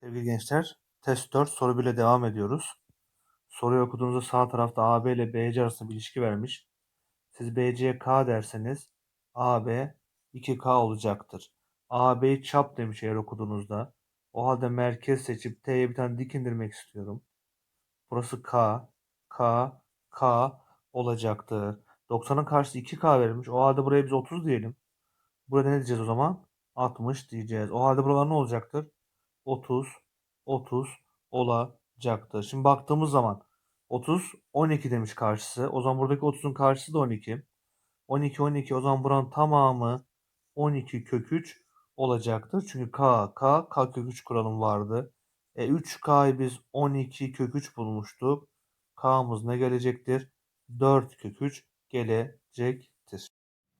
Sevgili gençler, test 4 soru 1 ile devam ediyoruz. Soruyu okuduğunuzda sağ tarafta AB ile BC arasında bir ilişki vermiş. Siz BC'ye K derseniz AB 2K olacaktır. AB'yi çap demiş eğer okuduğunuzda. O halde merkez seçip T'ye bir tane dik indirmek istiyorum. Burası K, K, K olacaktır. 90'ın karşısı 2K verilmiş. O halde buraya biz 30 diyelim. Burada ne diyeceğiz o zaman? 60 diyeceğiz. O halde buralar ne olacaktır? 30, 30 olacaktır. Şimdi baktığımız zaman 30, 12 demiş karşısı. O zaman buradaki 30'un karşısı da 12. 12, 12 o zaman buranın tamamı 12 kök 3 olacaktır. Çünkü k, k, k kök 3 kuralım vardı. E 3k'yı biz 12 kök 3 bulmuştuk. K'mız ne gelecektir? 4 kök 3 gelecektir.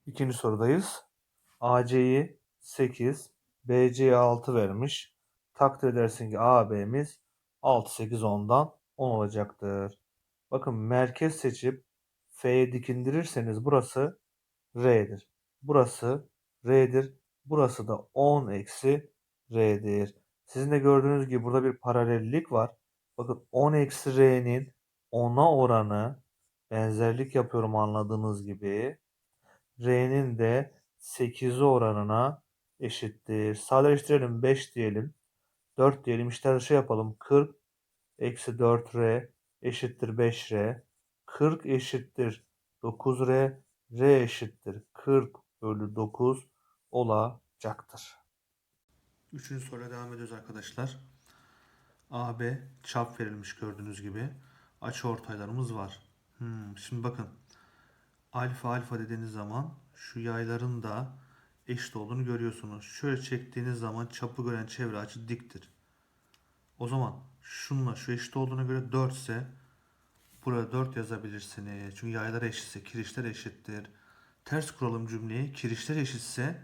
İkinci sorudayız. AC'yi 8, BC'ye 6 vermiş. Takdir edersin ki AB'miz 6, 8, 10'dan 10 olacaktır. Bakın merkez seçip F'ye dikindirirseniz burası R'dir. Burası R'dir. Burası da 10 eksi R'dir. Sizin de gördüğünüz gibi burada bir paralellik var. Bakın 10 eksi R'nin 10'a oranı benzerlik yapıyorum anladığınız gibi. R'nin de 8'e oranına eşittir. Sadeleştirelim 5 diyelim. 4 diyelim işte şey yapalım. 40 eksi 4R eşittir 5R. 40 eşittir 9R. R eşittir 40 bölü 9 olacaktır. Üçüncü soruya devam ediyoruz arkadaşlar. AB çap verilmiş gördüğünüz gibi. Açı ortaylarımız var. Hmm, şimdi bakın. Alfa alfa dediğiniz zaman şu yayların da eşit olduğunu görüyorsunuz. Şöyle çektiğiniz zaman çapı gören çevre açı diktir. O zaman şunla şu eşit olduğuna göre 4 ise buraya 4 yazabilirsiniz. Çünkü yaylar eşitse kirişler eşittir. Ters kuralım cümleyi. Kirişler eşitse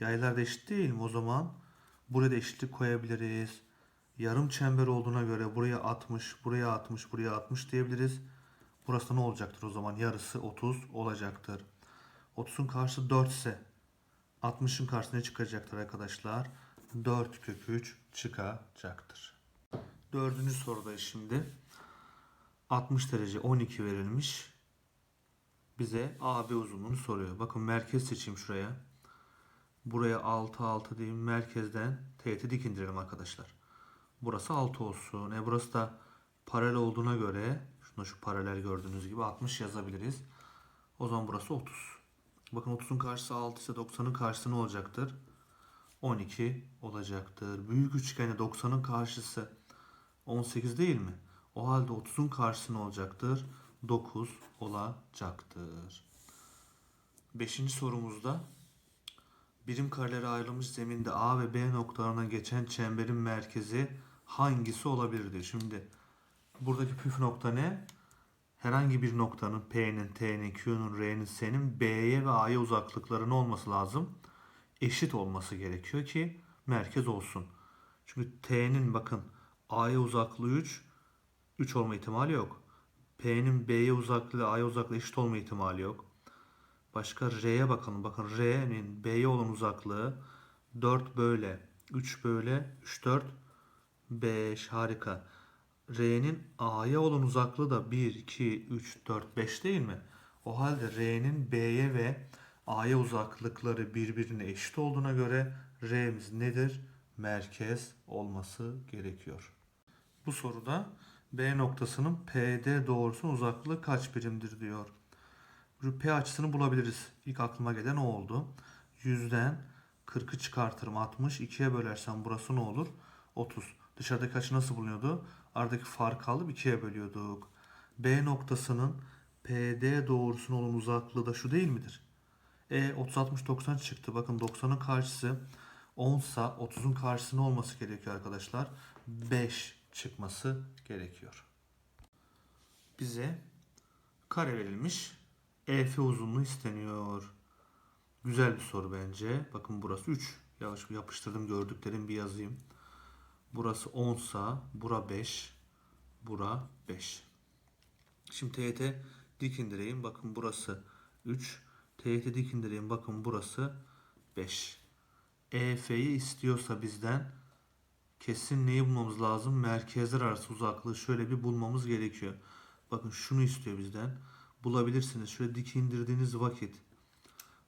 yaylar da eşit değil mi? O zaman buraya da eşitlik koyabiliriz. Yarım çember olduğuna göre buraya 60, buraya 60, buraya 60 diyebiliriz. Burası ne olacaktır o zaman? Yarısı 30 olacaktır. 30'un karşısı 4 ise 60'ın karşısına çıkacaktır arkadaşlar? 4 kök 3 çıkacaktır. Dördüncü sorudayız şimdi. 60 derece 12 verilmiş. Bize AB uzunluğunu soruyor. Bakın merkez seçeyim şuraya. Buraya 6 6 diyeyim. Merkezden teğeti dik indirelim arkadaşlar. Burası 6 olsun. E burası da paralel olduğuna göre şunu şu paralel gördüğünüz gibi 60 yazabiliriz. O zaman burası 30. Bakın 30'un karşısı 6 ise 90'ın karşısı ne olacaktır? 12 olacaktır. Büyük üçgende 90'ın karşısı 18 değil mi? O halde 30'un karşısı ne olacaktır? 9 olacaktır. Beşinci sorumuzda birim karelere ayrılmış zeminde A ve B noktalarına geçen çemberin merkezi hangisi olabilirdi? Şimdi buradaki püf nokta ne? Herhangi bir noktanın P'nin, T'nin, Q'nun, R'nin, S'nin B'ye ve A'ya uzaklıklarının olması lazım. Eşit olması gerekiyor ki merkez olsun. Çünkü T'nin bakın A'ya uzaklığı 3, 3 olma ihtimali yok. P'nin B'ye uzaklığı A'ya uzaklığı eşit olma ihtimali yok. Başka R'ye bakalım. Bakın R'nin B'ye olan uzaklığı 4 böyle, 3 böyle, 3 4 5 harika. R'nin A'ya olan uzaklığı da 1 2 3 4 5 değil mi? O halde R'nin B'ye ve A'ya uzaklıkları birbirine eşit olduğuna göre R'miz nedir? Merkez olması gerekiyor. Bu soruda B noktasının PD doğrusunun uzaklığı kaç birimdir diyor. P açısını bulabiliriz. İlk aklıma gelen o oldu. 100'den 40'ı çıkartırım 60. 2'ye bölersem burası ne olur? 30. Dışarıdaki açı nasıl bulunuyordu? Aradaki farkı alıp 2'ye bölüyorduk. B noktasının PD doğrusunun olan uzaklığı da şu değil midir? E 30 60 90 çıktı. Bakın 90'ın karşısı 10 sa 30'un karşısı ne olması gerekiyor arkadaşlar? 5 çıkması gerekiyor. Bize kare verilmiş. EF uzunluğu isteniyor. Güzel bir soru bence. Bakın burası 3. Yavaş yapıştırdım gördüklerim bir yazayım. Burası 10 sa bura 5. Bura 5. Şimdi TYT dik indireyim. Bakın burası 3. TYT dik indireyim. Bakın burası 5. EF'yi istiyorsa bizden Kesin neyi bulmamız lazım? Merkezler arası uzaklığı şöyle bir bulmamız gerekiyor. Bakın şunu istiyor bizden. Bulabilirsiniz. Şöyle dik indirdiğiniz vakit.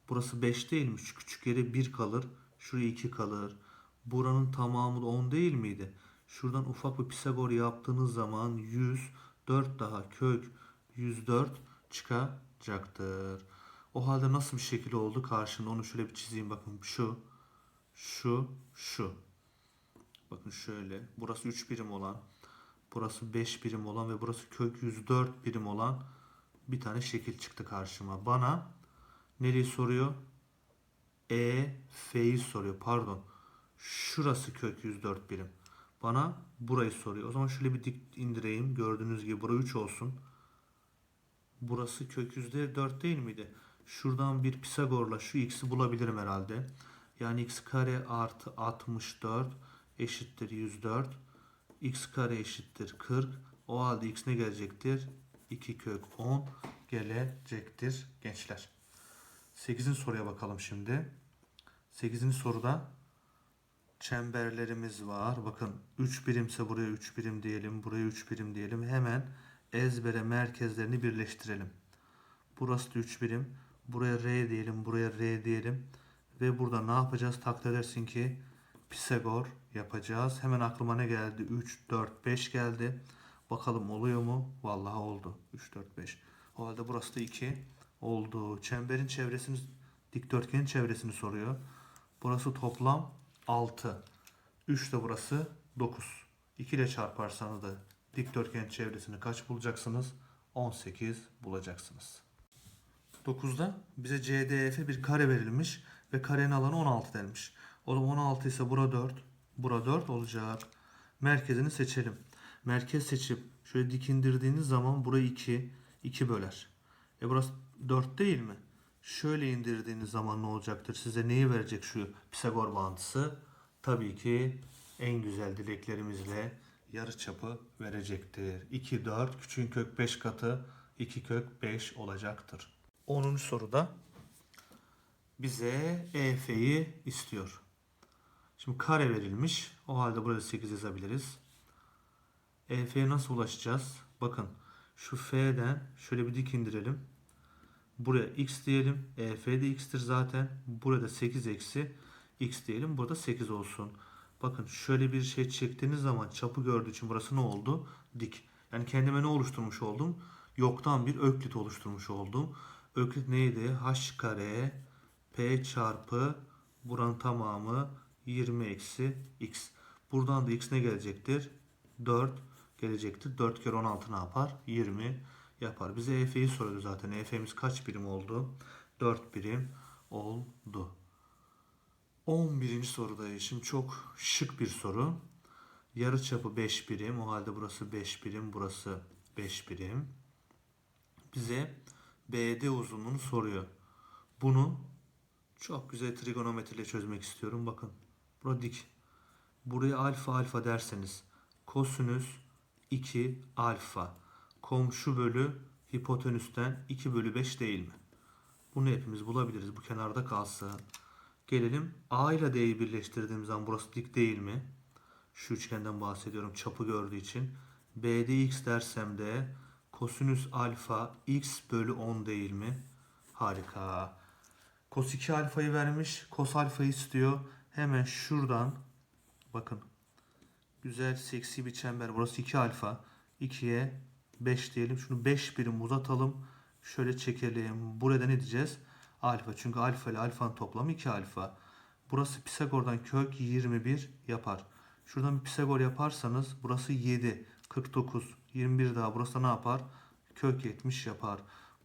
Burası 5 değil mi? Şu küçük yere 1 kalır. Şuraya 2 kalır. Buranın tamamı da 10 değil miydi? Şuradan ufak bir Pisagor yaptığınız zaman 100 4 daha kök 104 çıkacaktır. O halde nasıl bir şekil oldu karşında onu şöyle bir çizeyim bakın şu şu şu bakın şöyle burası 3 birim olan burası 5 birim olan ve burası kök 104 birim olan bir tane şekil çıktı karşıma. Bana nereyi soruyor? E, F'yi soruyor. Pardon. Şurası kök 104 birim. Bana burayı soruyor. O zaman şöyle bir dik indireyim. Gördüğünüz gibi bura 3 olsun. Burası kök yüzde 4 değil miydi? Şuradan bir Pisagor'la şu x'i bulabilirim herhalde. Yani x kare artı 64 eşittir 104. x kare eşittir 40. O halde x ne gelecektir? 2 kök 10 gelecektir gençler. 8. soruya bakalım şimdi. 8. soruda çemberlerimiz var. Bakın 3 birimse buraya 3 birim diyelim. Buraya 3 birim diyelim. Hemen ezbere merkezlerini birleştirelim. Burası da 3 birim. Buraya R diyelim. Buraya R diyelim. Ve burada ne yapacağız? Takdir edersin ki Pisagor yapacağız. Hemen aklıma ne geldi? 3, 4, 5 geldi. Bakalım oluyor mu? Vallahi oldu. 3, 4, 5. O halde burası da 2 oldu. Çemberin çevresini, dikdörtgenin çevresini soruyor. Burası toplam 6. 3 de burası 9. 2 ile çarparsanız da dikdörtgen çevresini kaç bulacaksınız? 18 bulacaksınız. 9'da bize CDF bir kare verilmiş ve karenin alanı 16 denmiş. O zaman 16 ise bura 4, bura 4 olacak. Merkezini seçelim. Merkez seçip şöyle dik indirdiğiniz zaman burayı 2, 2 böler. E burası 4 değil mi? Şöyle indirdiğiniz zaman ne olacaktır? Size neyi verecek şu Pisagor bağıntısı? Tabii ki en güzel dileklerimizle yarıçapı verecektir. 2, 4, küçüğün kök 5 katı 2 kök 5 olacaktır. 10. soruda bize EF'yi istiyor. Şimdi kare verilmiş. O halde burada 8 yazabiliriz. EF'ye nasıl ulaşacağız? Bakın şu F'den şöyle bir dik indirelim. Buraya x diyelim. EF de x'tir zaten. Burada 8 eksi x diyelim. Burada 8 olsun. Bakın şöyle bir şey çektiğiniz zaman çapı gördüğü için burası ne oldu? Dik. Yani kendime ne oluşturmuş oldum? Yoktan bir öklit oluşturmuş oldum. Öklit neydi? h kare p çarpı buranın tamamı 20 eksi x. Buradan da x ne gelecektir? 4 gelecektir. 4 kere 16 ne yapar? 20 yapar. Bize EF'yi soruyordu zaten. EF'miz kaç birim oldu? 4 birim oldu. 11. sorudayız. Şimdi çok şık bir soru. Yarı çapı 5 birim. O halde burası 5 birim. Burası 5 birim. Bize BD uzunluğunu soruyor. Bunu çok güzel trigonometriyle çözmek istiyorum. Bakın. Burada dik. Buraya alfa alfa derseniz kosinüs 2 alfa komşu bölü hipotenüsten 2 bölü 5 değil mi? Bunu hepimiz bulabiliriz. Bu kenarda kalsın. Gelelim A ile D'yi birleştirdiğim zaman burası dik değil mi? Şu üçgenden bahsediyorum çapı gördüğü için. B'de x dersem de kosinüs alfa x bölü 10 değil mi? Harika. Kos 2 alfayı vermiş. Kos alfayı istiyor. Hemen şuradan bakın. Güzel seksi bir çember. Burası 2 alfa. 2'ye 5 diyelim. Şunu 5 birim uzatalım. Şöyle çekelim. Burada ne diyeceğiz? Alfa. Çünkü alfa ile alfanın toplamı 2 alfa. Burası Pisagor'dan kök 21 yapar. Şuradan bir Pisagor yaparsanız burası 7, 49, 21 daha burası ne yapar? Kök 70 yapar.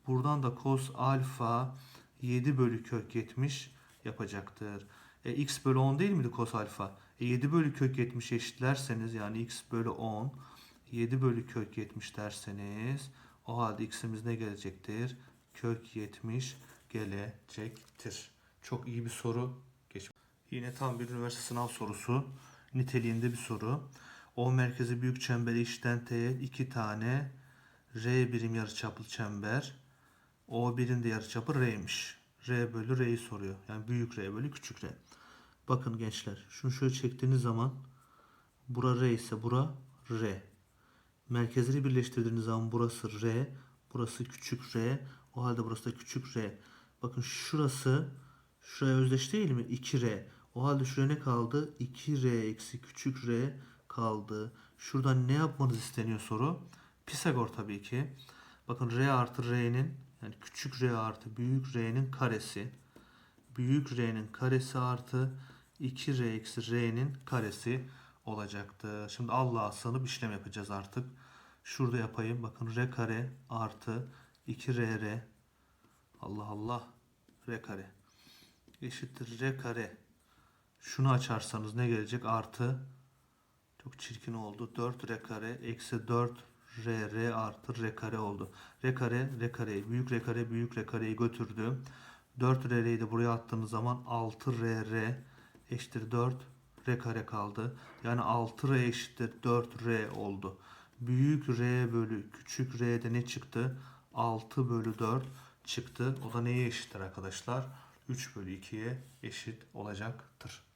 Buradan da cos alfa 7 bölü kök 70 yapacaktır. E, x bölü 10 değil miydi cos alfa? E, 7 bölü kök 70 eşitlerseniz yani x bölü 10 7 bölü kök 70 derseniz o halde x'imiz ne gelecektir? Kök 70 gelecektir. Çok iyi bir soru. Geç. Yine tam bir üniversite sınav sorusu. Niteliğinde bir soru. O merkezi büyük çemberi içten teğet iki tane R birim yarıçaplı çember. O birin de yarıçapı R'ymiş. R bölü R'yi soruyor. Yani büyük R bölü küçük R. Bakın gençler şunu şöyle çektiğiniz zaman Bura R ise bura R. Merkezleri birleştirdiğiniz zaman burası R. Burası küçük R. O halde burası da küçük R. Bakın şurası şuraya özdeş değil mi? 2R. O halde şuraya ne kaldı? 2R eksi küçük R kaldı. Şuradan ne yapmanız isteniyor soru? Pisagor tabii ki. Bakın R artı R'nin yani küçük R artı büyük R'nin karesi. Büyük R'nin karesi artı 2R eksi R'nin karesi olacaktı. Şimdi Allah'a sığınıp işlem yapacağız artık. Şurada yapayım. Bakın R kare artı 2RR Allah Allah R kare eşittir R kare. Şunu açarsanız ne gelecek? Artı çok çirkin oldu. 4 R kare eksi 4 R R artı R kare oldu. R kare R kareyi büyük R kare büyük R kareyi götürdü. 4 RR'yi de buraya attığınız zaman 6 RR eşittir 4 R kare kaldı. Yani 6 R eşittir 4 R oldu. Büyük R bölü küçük R'de ne çıktı? 6 bölü 4 çıktı. O da neye eşittir arkadaşlar? 3 bölü 2'ye eşit olacaktır.